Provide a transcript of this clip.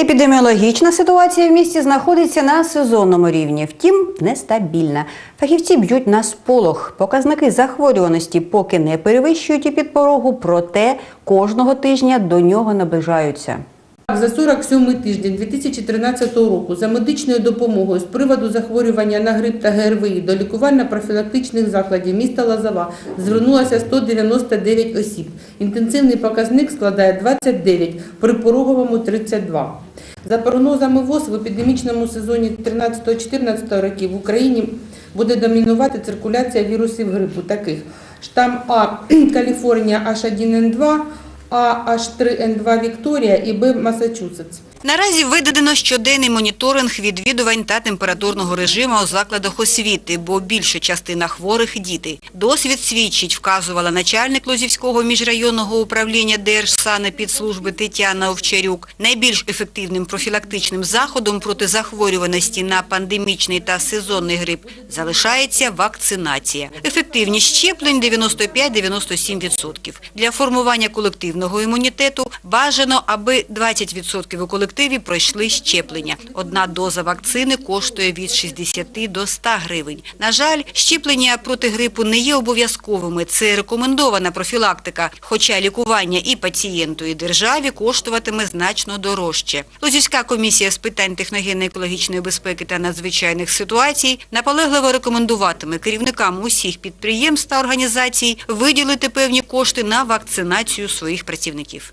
Епідеміологічна ситуація в місті знаходиться на сезонному рівні, втім нестабільна. Фахівці б'ють на сполох. Показники захворюваності поки не перевищують і підпорогу, проте кожного тижня до нього наближаються. За 47 тиждень 2013 року за медичною допомогою з приводу захворювання на грип та ГРВІ до лікувально-профілактичних закладів міста Лозова звернулося 199 осіб. Інтенсивний показник складає 29, при пороговому 32. За прогнозами ВОЗ в епідемічному сезоні 13-14 років в Україні буде домінувати циркуляція вірусів грипу таких штам А Каліфорнія H1N2, а H3N2 Вікторія і Б Масачусетс. Наразі видадено щоденний моніторинг відвідувань та температурного режиму у закладах освіти, бо більша частина хворих – діти. Досвід свідчить, вказувала начальник Лозівського міжрайонного управління Держсанепідслужби Тетяна Овчарюк. Найбільш ефективним профілактичним заходом проти захворюваності на пандемічний та сезонний грип залишається вакцинація. Ефективність щеплень 95-97%. Для формування колективного імунітету бажано, аби 20% у колективі пройшли щеплення. Одна доза вакцини коштує від 60 до 100 гривень. На жаль, щеплення проти грипу не є обов'язковими. Це рекомендована профілактика, хоча лікування і пацієнту, і державі коштуватиме значно дорожче. Лозівська комісія з питань техногенно-екологічної безпеки та надзвичайних ситуацій наполегливо рекомендуватиме керівникам усіх підприємств та організацій виділити певні кошти на вакцинацію своїх працівників.